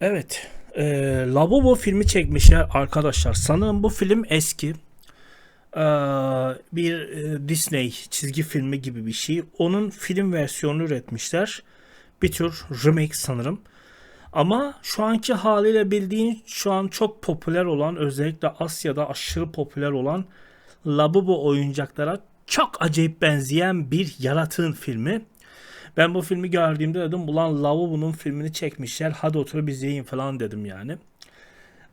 Evet. E, Lavabo filmi çekmişler arkadaşlar. Sanırım bu film eski. E, bir e, Disney çizgi filmi gibi bir şey. Onun film versiyonunu üretmişler. Bir tür remake sanırım. Ama şu anki haliyle bildiğin şu an çok popüler olan özellikle Asya'da aşırı popüler olan Labubu oyuncaklara çok acayip benzeyen bir yaratığın filmi. Ben bu filmi gördüğümde dedim ulan Labubu'nun filmini çekmişler hadi oturup izleyin falan dedim yani.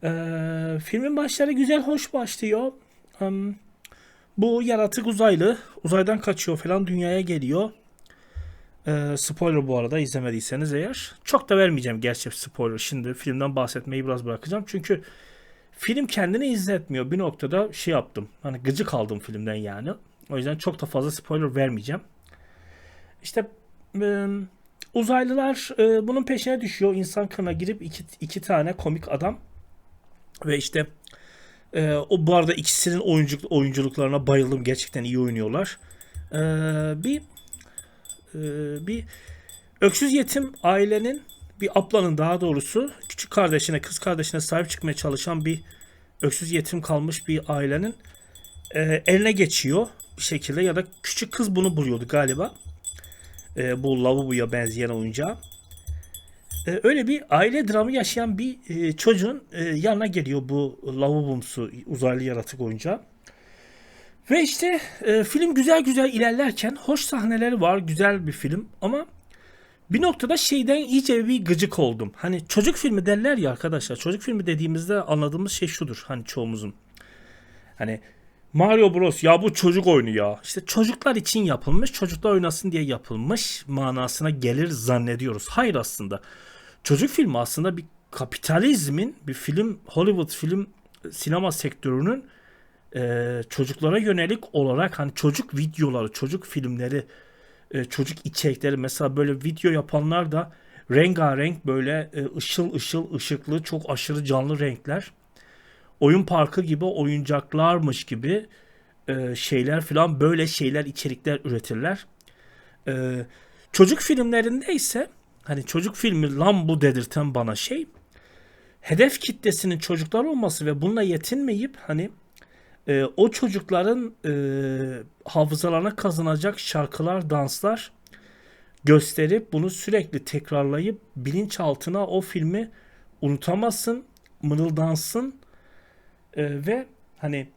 Ee, filmin başları güzel hoş başlıyor. Um, bu yaratık uzaylı uzaydan kaçıyor falan dünyaya geliyor. Ee, spoiler bu arada izlemediyseniz eğer. Çok da vermeyeceğim gerçek spoiler. Şimdi filmden bahsetmeyi biraz bırakacağım. Çünkü film kendini izletmiyor. Bir noktada şey yaptım. Hani gıcık aldım filmden yani. O yüzden çok da fazla spoiler vermeyeceğim. İşte e, uzaylılar e, bunun peşine düşüyor. İnsan kılığına girip iki, iki tane komik adam ve işte e, o bu arada ikisinin oyunculuk, oyunculuklarına bayıldım. Gerçekten iyi oynuyorlar. E, bir e, bir öksüz yetim ailenin bir ablanın daha doğrusu küçük kardeşine kız kardeşine sahip çıkmaya çalışan bir öksüz yetim kalmış bir ailenin e, eline geçiyor bir şekilde ya da küçük kız bunu buluyordu galiba. E, bu lavaboya benzeyen oyuncağı. E, öyle bir aile dramı yaşayan bir e, çocuğun e, yanına geliyor bu lavabomsu uzaylı yaratık oyuncağı. Ve işte e, film güzel güzel ilerlerken hoş sahneleri var, güzel bir film ama bir noktada şeyden iyice bir gıcık oldum. Hani çocuk filmi derler ya arkadaşlar. Çocuk filmi dediğimizde anladığımız şey şudur hani çoğumuzun. Hani Mario Bros ya bu çocuk oyunu ya. İşte çocuklar için yapılmış, çocuklar oynasın diye yapılmış manasına gelir zannediyoruz. Hayır aslında. Çocuk filmi aslında bir kapitalizmin, bir film, Hollywood film sinema sektörünün e, çocuklara yönelik olarak hani çocuk videoları, çocuk filmleri, e, çocuk içerikleri mesela böyle video yapanlar da rengarenk böyle e, ışıl ışıl ışıklı çok aşırı canlı renkler. Oyun parkı gibi oyuncaklarmış gibi e, şeyler falan böyle şeyler içerikler üretirler. E, çocuk filmlerinde ise hani çocuk filmi lan bu dedirten bana şey hedef kitlesinin çocuklar olması ve bununla yetinmeyip hani e, o çocukların e, hafızalarına kazanacak şarkılar, danslar gösterip bunu sürekli tekrarlayıp bilinçaltına o filmi unutamazsın, mırıldansın e, ve hani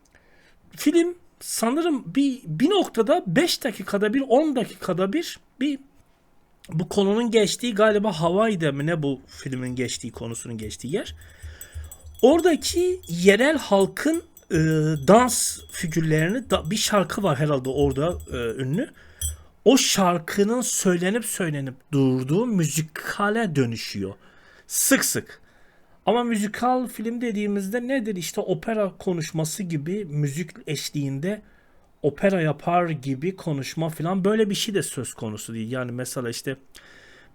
film sanırım bir bir noktada 5 dakikada bir 10 dakikada bir bir bu konunun geçtiği galiba Hawaii'de mi ne bu filmin geçtiği konusunun geçtiği yer. Oradaki yerel halkın e, dans figürlerini da, bir şarkı var herhalde orada e, ünlü. O şarkının söylenip söylenip durduğu müzikale dönüşüyor. Sık sık. Ama müzikal film dediğimizde nedir? İşte opera konuşması gibi müzik eşliğinde opera yapar gibi konuşma falan böyle bir şey de söz konusu değil. Yani mesela işte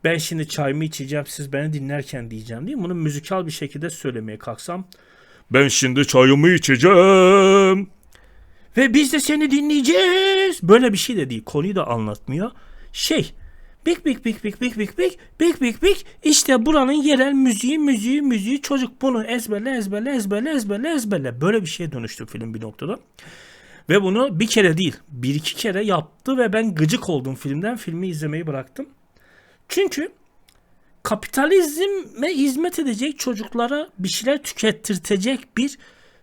ben şimdi çayımı içeceğim siz beni dinlerken diyeceğim değil mi? Bunu müzikal bir şekilde söylemeye kalksam ben şimdi çayımı içeceğim. Ve biz de seni dinleyeceğiz. Böyle bir şey de değil. Konuyu da anlatmıyor. Şey. Bik bik bik bik bik bik bik bik bik bik işte buranın yerel müziği müziği müziği çocuk bunu ezberle ezberle ezberle ezberle ezberle böyle bir şeye dönüştü film bir noktada. Ve bunu bir kere değil bir iki kere yaptı ve ben gıcık oldum filmden filmi izlemeyi bıraktım. Çünkü kapitalizme hizmet edecek çocuklara bir şeyler tükettirtecek bir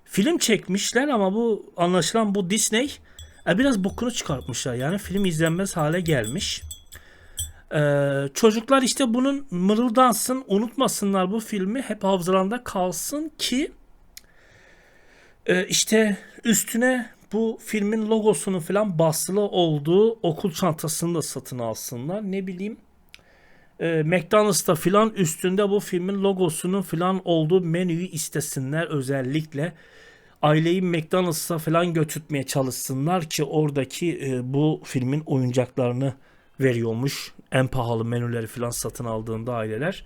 film çekmişler ama bu anlaşılan bu Disney e, biraz bokunu çıkartmışlar. Yani film izlenmez hale gelmiş. Ee, çocuklar işte bunun mırıldansın, unutmasınlar bu filmi hep hafızalarında kalsın ki e, işte üstüne bu filmin logosunun falan basılı olduğu okul çantasını da satın alsınlar. Ne bileyim e, McDonald's'ta filan üstünde bu filmin logosunun filan olduğu menüyü istesinler özellikle. Aileyi McDonald's'a filan götürtmeye çalışsınlar ki oradaki e, bu filmin oyuncaklarını veriyormuş. En pahalı menüleri filan satın aldığında aileler.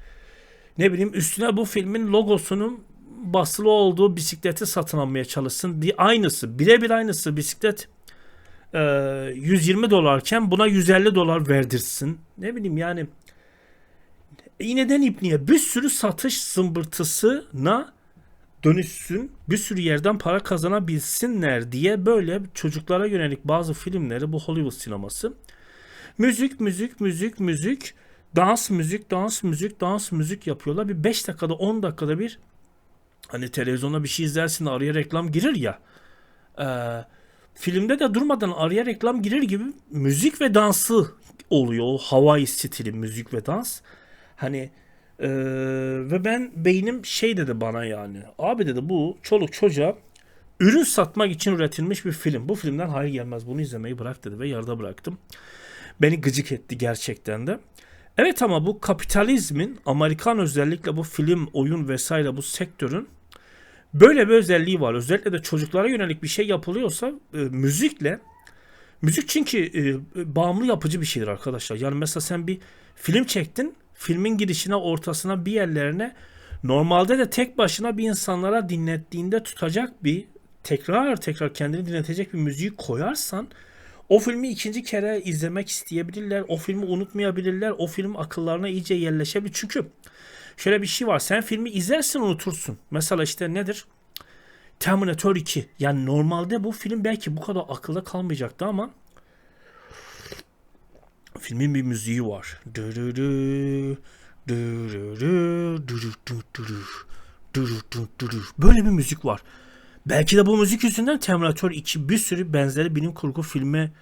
Ne bileyim üstüne bu filmin logosunun basılı olduğu bisikleti satın almaya çalışsın. Bir aynısı, birebir aynısı bisiklet e, 120 dolarken buna 150 dolar verdirsin. Ne bileyim yani iğneden ipliğe bir sürü satış zımbırtısına dönüşsün, bir sürü yerden para kazanabilsinler diye böyle çocuklara yönelik bazı filmleri bu Hollywood sineması müzik, müzik, müzik, müzik, dans, müzik, dans, müzik, dans, müzik yapıyorlar. Bir 5 dakikada 10 dakikada bir hani televizyonda bir şey izlersin araya reklam girer ya. Eee filmde de durmadan araya reklam girer gibi müzik ve dansı oluyor. O Hawaii stili müzik ve dans. Hani eee, ve ben beynim şey dedi bana yani. Abi dedi bu çoluk çocuğa ürün satmak için üretilmiş bir film. Bu filmden hayır gelmez. Bunu izlemeyi bırak dedi ve yarıda bıraktım. Beni gıcık etti gerçekten de. Evet ama bu kapitalizmin Amerikan özellikle bu film, oyun vesaire bu sektörün böyle bir özelliği var. Özellikle de çocuklara yönelik bir şey yapılıyorsa e, müzikle müzik çünkü e, bağımlı yapıcı bir şeydir arkadaşlar. Yani mesela sen bir film çektin. Filmin girişine, ortasına, bir yerlerine normalde de tek başına bir insanlara dinlettiğinde tutacak bir tekrar tekrar kendini dinletecek bir müziği koyarsan o filmi ikinci kere izlemek isteyebilirler. O filmi unutmayabilirler. O film akıllarına iyice yerleşebilir. Çünkü şöyle bir şey var. Sen filmi izlersin unutursun. Mesela işte nedir? Terminator 2. Yani normalde bu film belki bu kadar akılda kalmayacaktı ama filmin bir müziği var. Böyle bir müzik var. Belki de bu müzik yüzünden Terminator 2 bir sürü benzeri bilim kurgu filme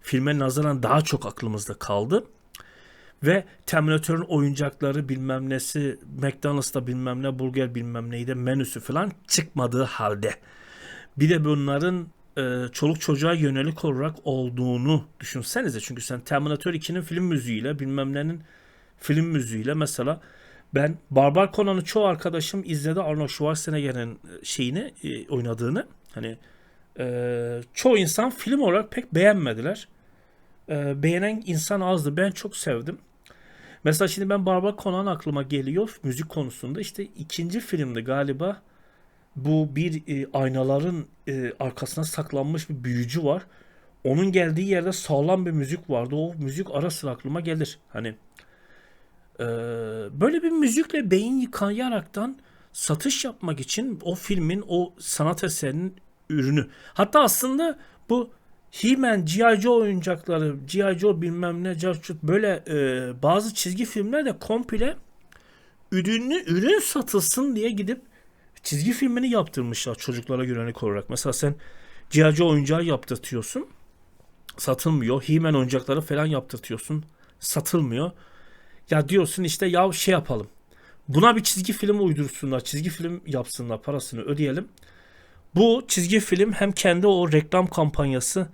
filme nazaran daha çok aklımızda kaldı. Ve Terminator'ın oyuncakları bilmem nesi, McDonald's'ta bilmem ne, burger bilmem neydi, menüsü falan çıkmadığı halde. Bir de bunların e, çoluk çocuğa yönelik olarak olduğunu düşünsenize. Çünkü sen Terminator 2'nin film müziğiyle bilmem nenin film müziğiyle mesela ben Barbar Conan'ı çoğu arkadaşım izledi Arnold Schwarzenegger'in şeyini e, oynadığını. Hani e, çoğu insan film olarak pek beğenmediler. E, beğenen insan azdı. Ben çok sevdim. Mesela şimdi ben Barbar Conan aklıma geliyor müzik konusunda. İşte ikinci filmde galiba bu bir e, aynaların e, arkasına saklanmış bir büyücü var. Onun geldiği yerde sağlam bir müzik vardı. O müzik ara sıra aklıma gelir. Hani e, böyle bir müzikle beyin yıkayaraktan satış yapmak için o filmin o sanat eserinin ürünü. Hatta aslında bu He-Man, G.I. Joe oyuncakları, G.I. Joe bilmem ne, Carchut böyle e, bazı çizgi filmler de komple ürünü ürün satılsın diye gidip çizgi filmini yaptırmışlar çocuklara yönelik olarak. Mesela sen G.I. Joe oyuncağı yaptırtıyorsun. Satılmıyor. He-Man oyuncakları falan yaptırtıyorsun. Satılmıyor. Ya diyorsun işte ya şey yapalım. Buna bir çizgi film uydursunlar. Çizgi film yapsınlar. Parasını ödeyelim. Bu çizgi film hem kendi o reklam kampanyası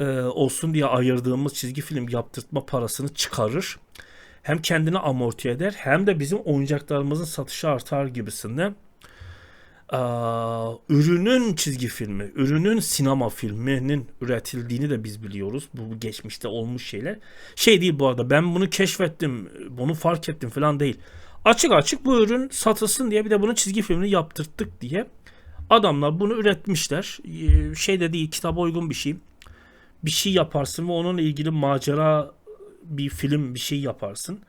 e, olsun diye ayırdığımız çizgi film yaptırtma parasını çıkarır. Hem kendini amorti eder hem de bizim oyuncaklarımızın satışı artar gibisinden. Ürünün çizgi filmi, ürünün sinema filminin üretildiğini de biz biliyoruz. Bu geçmişte olmuş şeyler. Şey değil bu arada ben bunu keşfettim, bunu fark ettim falan değil. Açık açık bu ürün satılsın diye bir de bunun çizgi filmini yaptırttık diye adamlar bunu üretmişler. Ee, Şey de değil, kitaba uygun bir şey. Bir şey yaparsın ve onunla ilgili macera bir film bir şey yaparsın.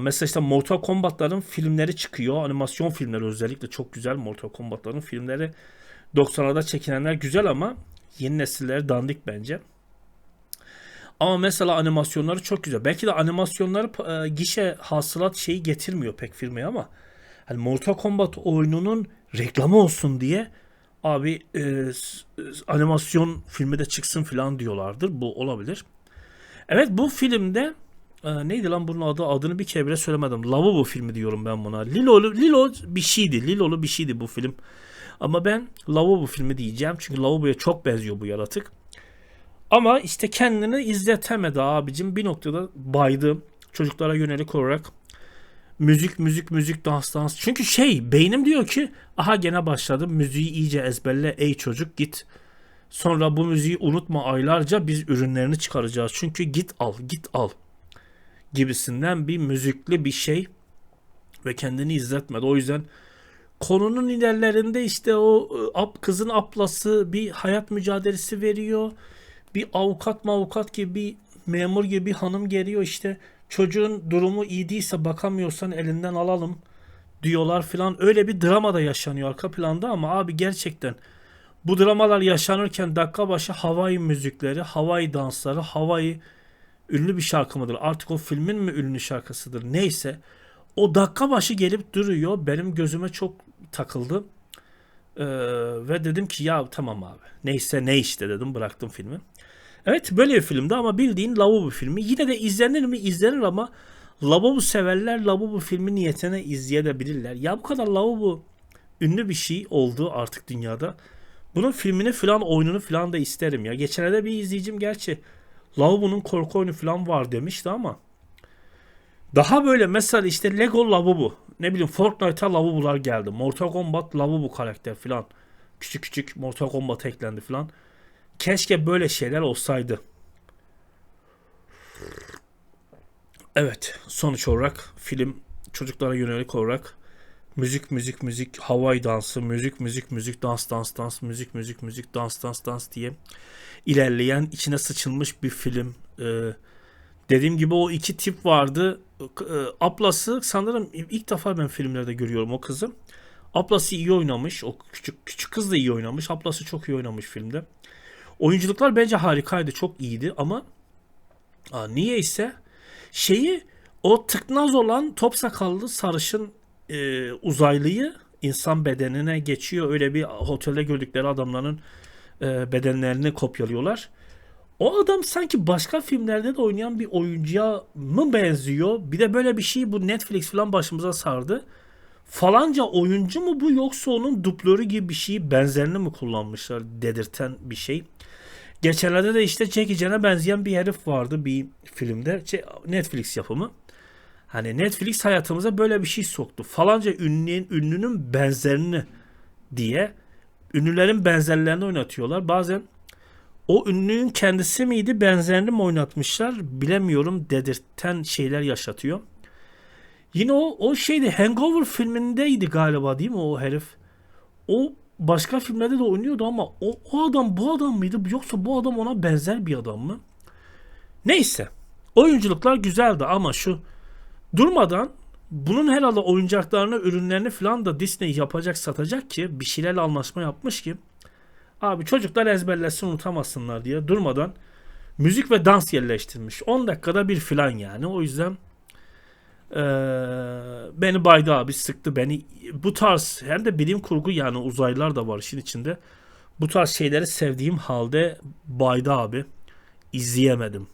Mesela işte Mortal Kombat'ların filmleri çıkıyor. Animasyon filmleri özellikle çok güzel Mortal Kombat'ların filmleri. 90'larda çekilenler güzel ama yeni nesiller dandik bence. Ama mesela animasyonları çok güzel. Belki de animasyonları e, gişe hasılat şeyi getirmiyor pek firmaya ama hani Mortal Kombat oyununun reklamı olsun diye abi e, s- animasyon filmi de çıksın falan diyorlardır. Bu olabilir. Evet bu filmde e, neydi lan bunun adı adını bir kere bile söylemedim. Lavabo filmi diyorum ben buna. Lilo Lilo bir şeydi. Lilolu bir şeydi bu film. Ama ben Lavabo filmi diyeceğim. Çünkü Lavabo'ya çok benziyor bu yaratık. Ama işte kendini izletemedi abicim. Bir noktada baydı. Çocuklara yönelik olarak müzik müzik müzik dans dans. Çünkü şey beynim diyor ki aha gene başladı. Müziği iyice ezberle ey çocuk git. Sonra bu müziği unutma aylarca biz ürünlerini çıkaracağız. Çünkü git al git al gibisinden bir müzikli bir şey ve kendini izletmedi. O yüzden konunun ilerlerinde işte o e, ap, kızın ablası bir hayat mücadelesi veriyor. Bir avukat mavukat gibi bir memur gibi bir hanım geliyor işte çocuğun durumu iyi değilse bakamıyorsan elinden alalım diyorlar filan. Öyle bir drama da yaşanıyor arka planda ama abi gerçekten bu dramalar yaşanırken dakika başı Hawaii müzikleri, Hawaii dansları, Hawaii ünlü bir şarkı mıdır? Artık o filmin mi ünlü şarkısıdır? Neyse. O dakika başı gelip duruyor. Benim gözüme çok takıldı. Ee, ve dedim ki ya tamam abi. Neyse ne işte dedim. Bıraktım filmi. Evet böyle bir filmdi ama bildiğin lavabo filmi. Yine de izlenir mi? İzlenir ama lavabo severler lavabo filmi niyetine izleyebilirler. Ya bu kadar lavabo ünlü bir şey oldu artık dünyada. Bunun filmini falan oyununu falan da isterim ya. Geçenlerde bir izleyicim gerçi Lavabo'nun korku oyunu falan var demişti ama daha böyle mesela işte Lego Lavabo ne bileyim Fortnite'a Lavabo'lar geldi. Mortal Kombat Lavabo karakter falan. Küçük küçük Mortal Kombat eklendi falan. Keşke böyle şeyler olsaydı. Evet sonuç olarak film çocuklara yönelik olarak müzik müzik müzik Hawaii dansı müzik müzik müzik dans dans dans müzik müzik müzik dans dans dans diye ilerleyen içine sıçılmış bir film. Ee, dediğim gibi o iki tip vardı. Ee, Aplas'ı sanırım ilk defa ben filmlerde görüyorum o kızı. Aplas'ı iyi oynamış. O küçük küçük kız da iyi oynamış. Aplas'ı çok iyi oynamış filmde. Oyunculuklar bence harikaydı. Çok iyiydi ama aa, niye ise şeyi o tıknaz olan top sakallı sarışın e, uzaylıyı insan bedenine geçiyor. Öyle bir otelde gördükleri adamların e, bedenlerini kopyalıyorlar. O adam sanki başka filmlerde de oynayan bir oyuncuya mı benziyor? Bir de böyle bir şey bu Netflix falan başımıza sardı. Falanca oyuncu mu bu yoksa onun dublörü gibi bir şeyi benzerini mi kullanmışlar dedirten bir şey. Geçenlerde de işte Jackie Chan'a benzeyen bir herif vardı bir filmde. Şey, Netflix yapımı. Hani Netflix hayatımıza böyle bir şey soktu. Falanca ünlünün, ünlünün benzerini diye ünlülerin benzerlerini oynatıyorlar. Bazen o ünlünün kendisi miydi benzerini mi oynatmışlar bilemiyorum dedirten şeyler yaşatıyor. Yine o, o şeydi Hangover filmindeydi galiba değil mi o herif? O başka filmlerde de oynuyordu ama o, o adam bu adam mıydı yoksa bu adam ona benzer bir adam mı? Neyse oyunculuklar güzeldi ama şu durmadan bunun herhalde oyuncaklarını, ürünlerini falan da Disney yapacak, satacak ki bir şeylerle anlaşma yapmış ki abi çocuklar ezberlesin unutamasınlar diye durmadan müzik ve dans yerleştirmiş. 10 dakikada bir filan yani. O yüzden eee, beni baydı abi sıktı beni. Bu tarz hem de bilim kurgu yani uzaylılar da var işin içinde. Bu tarz şeyleri sevdiğim halde baydı abi. İzleyemedim.